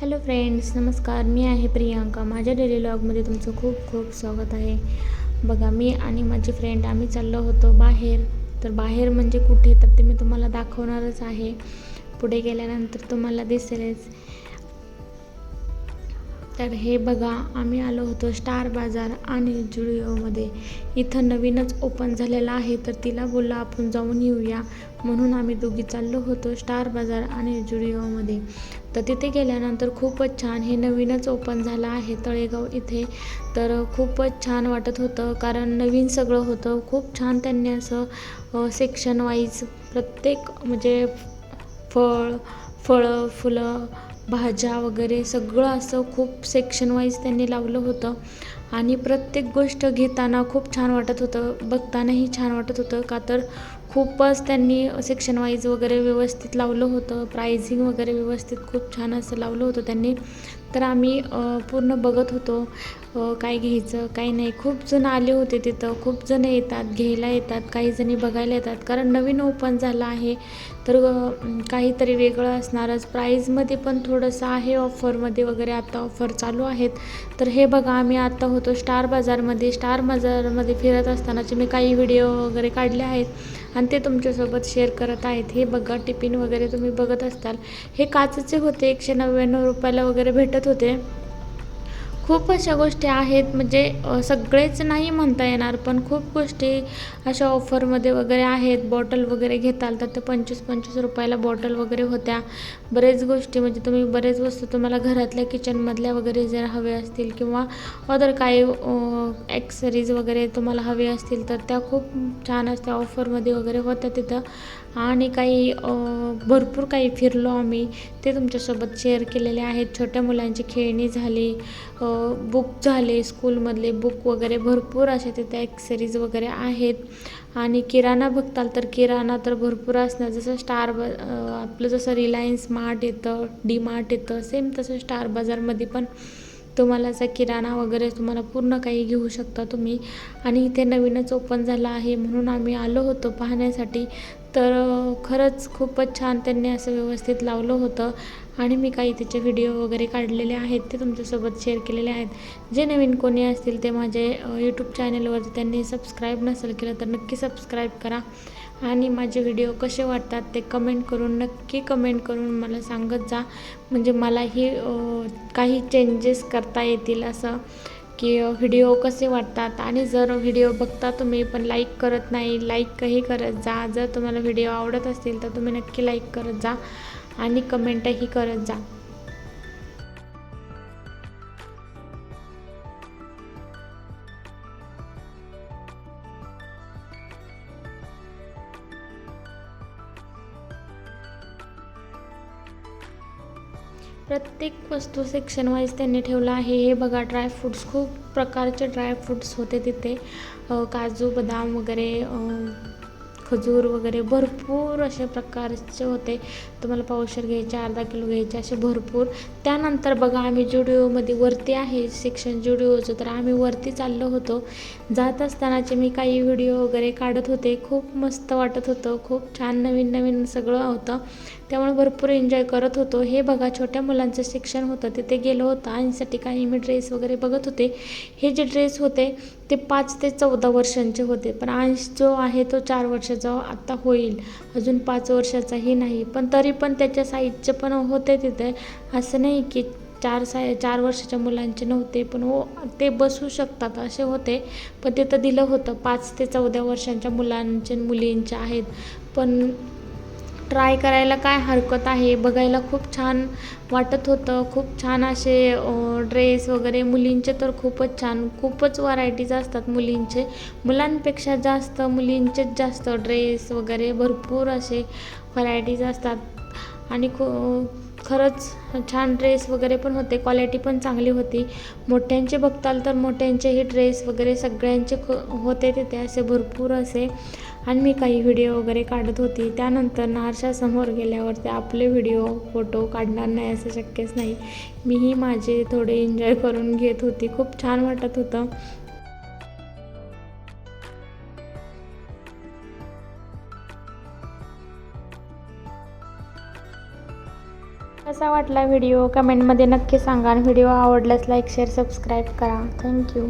Hello friends नमस्कार. मी आहे प्रियांका. माझ्या डेली लॉगमध्ये तुमचं खूप खूप स्वागत आहे. बघा मी आणि माझी फ्रेंड आम्ही चाललो होतो बाहेर. तर बाहेर म्हणजे कुठे? तर ते मी तुम्हाला दाखवणारच आहे. पुढे गेल्यानंतर तुम्हाला दिसेलच. तर हे बघा आम्ही आलो होतो स्टार बाजार आणि जुडिओमध्ये इथं नवीनच ओपन झालेलं आहे तर तिला बोललं आपण जाऊन येऊया. म्हणून आम्ही दोघी चाललो होतो स्टार बाजार आणि जुडिओमध्ये तर तिथे गेल्यानंतर खूपच छान हे नवीनच ओपन झालं आहे तळेगाव इथे. तर खूपच छान वाटत होतं कारण नवीन सगळं होतं. खूप छान त्यांनी असं सेक्शन वाईज प्रत्येक म्हणजे फळ फळं फुलं भाज्या वगैरे सगळं असं खूप सेक्शन वाईज त्यांनी लावलं होतं. आणि प्रत्येक गोष्ट घेताना खूप छान वाटत होतं. बघतानाही छान वाटत होतं. का तर खूपच त्यांनी सेक्शन वाईज वगैरे व्यवस्थित लावलं होतं. प्राइझिंग वगैरे व्यवस्थित खूप छान असं लावलं होतं त्यांनी. तर आम्ही पूर्ण बघत होतो. काय घ्यायचं काय नाही. खूप जण आले होते तिथं. खूप जण येतात घ्यायला येतात काही जणी बघायला येतात. कारण नवीन ओपन झालं आहे. तर काहीतरी वेगळं असणारच. प्राईजमध्ये पण थोडंसं आहे ऑफरमध्ये वगैरे. आता ऑफर चालू आहेत. तर हे बघा आम्ही आत्ता होतो स्टार बाजारमध्ये स्टार बाजारमध्ये फिरत असतानाचे मी काही व्हिडिओ वगैरे काढले आहेत. आणि ते तुमच्यासोबत शेअर करत आहेत. हे बघा टिफिन वगैरे तुम्ही बघत असताल. हे काचेचे होते एकशे नव्याण्णव रुपयाला वगैरे भेटत होते. खूप अशा गोष्टी आहेत म्हणजे सगळेच नाही म्हणता येणार पण खूप गोष्टी अशा ऑफरमध्ये वगैरे आहेत. बॉटल वगैरे घेताल तर ते पंचवीस पंचवीस रुपयाला बॉटल वगैरे होत्या. बरेच गोष्टी म्हणजे तुम्ही बरेच वस्तू तुम्हाला घरातल्या किचनमधल्या वगैरे जर हवे असतील किंवा अदर काही ॲक्सरीज वगैरे तुम्हाला हवे असतील तर त्या खूप छान असत्या ऑफरमध्ये वगैरे होत्या तिथं. आणि काही भरपूर काही फिरलो आम्ही. ते तुमच्यासोबत शेअर केलेले आहेत. छोट्या मुलांची खेळणी झाली. बुक झाले स्कूलमधले बुक वगैरे भरपूर असे तिथे ॲक्सेरीज वगैरे आहेत. आणि किराणा बघताल तर किराणा तर भरपूर असणार. जसं स्टार ब आपलं जसं रिलायन्स मार्ट येतं डी मार्ट येतं सेम तसं स्टार बाजारमध्ये पण तुम्हाला असा किराणा वगैरे तुम्हाला पूर्ण काही घेऊ शकता तुम्ही. आणि इथे नवीनच ओपन झालं आहे म्हणून आम्ही आलो होतो पाहण्यासाठी. तर खरंच खूपच छान त्यांनी असं व्यवस्थित लावलं होतं. आणि मी काही त्याचे व्हिडिओ वगैरे काढलेले आहेत ते तुमच्यासोबत शेअर केलेले आहेत. जे नवीन कोणी असतील ते माझे यूट्यूब चॅनलवरती त्यांनी सबस्क्राईब नसेल केलं तर नक्की सबस्क्राईब करा. आणि माझे व्हिडिओ कसे वाटतात ते कमेंट करून नक्की कमेंट करून मला सांगत जा. म्हणजे मलाही काही चेंजेस करता येतील असं. की व्हिडिओ कसे वाटतात आणि जर व्हिडिओ बघता तुम्ही पण लाईक करत नाही लाईकही करत जा. जर तुम्हाला व्हिडिओ आवडत असतील तर तुम्ही नक्की लाईक करत जा. आणि कमेंटही करत जा. प्रत्येक वस्तू सेक्शन वाईज त्यांनी ठेवलं आहे. हे बघा ड्रायफ्रूट्स खूप प्रकारचे ड्रायफ्रूट्स होते तिथे. काजू बदाम वगैरे खजूर वगैरे भरपूर असे प्रकारचे होते. तुम्हाला पावशर घ्यायचे अर्धा किलो घ्यायचे असे भरपूर. त्यानंतर बघा आम्ही जुडिओमध्ये वरती आहे शिक्षण जुडिओचं. तर आम्ही वरती चाललो होतो. जात असतानाचे मी काही व्हिडिओ वगैरे काढत होते. खूप मस्त वाटत होतं. खूप छान नवीन नवीन सगळं होतं. त्यामुळे भरपूर एन्जॉय करत होतो. हे बघा छोट्या मुलांचं शिक्षण होतं. तिथे गेलो होतं. आणीसाठी काही मी ड्रेस वगैरे बघत होते. हे जे ड्रेस होते ते पाच ते चौदा वर्षांचे होते. पण अंश जो आहे तो चार वर्ष वर्षाचा आत्ता होईल. अजून पाच वर्षाचाही नाही. पण तरी पण त्याच्या साईजचे पण होते तिथे. असं नाही की चार साय चार वर्षाच्या मुलांचे नव्हते पण हो ते बसू शकतात असे होते. पण तिथं दिलं होतं. पाच ते चौदा वर्षांच्या मुलांचे मुलींचे आहेत. पण ट्राय करायला काय हरकत आहे? बघायला खूप छान वाटत होतं. खूप छान असे ड्रेस वगैरे. मुलींचे तर खूपच छान खूपच व्हरायटीज असतात मुलींचे. मुलांपेक्षा जास्त मुलींचेच जास्त ड्रेस वगैरे भरपूर असे व्हरायटीज असतात. आणि खू खरंच छान ड्रेस वगैरे पण होते क्वालिटी पण चांगली होती. मोठ्यांचे बघताल तर मोठ्यांचेही ड्रेस वगैरे सगळ्यांचे होते तिथे असे भरपूर असे. आणि मी काही व्हिडिओ वगैरे काढत होती. त्यानंतर नारशासमोर गेल्यावर ते आपले व्हिडिओ फोटो काढणार नाही असं शक्यच नाही. मीही माझे थोडे एन्जॉय करून घेत होती. खूप छान वाटत होतं. कसा वाटला व्हिडिओ? कमेंटमध्ये नक्की सांगा आणि व्हिडिओ आवडल्यास लाईक शेअर सबस्क्राईब करा. Thank you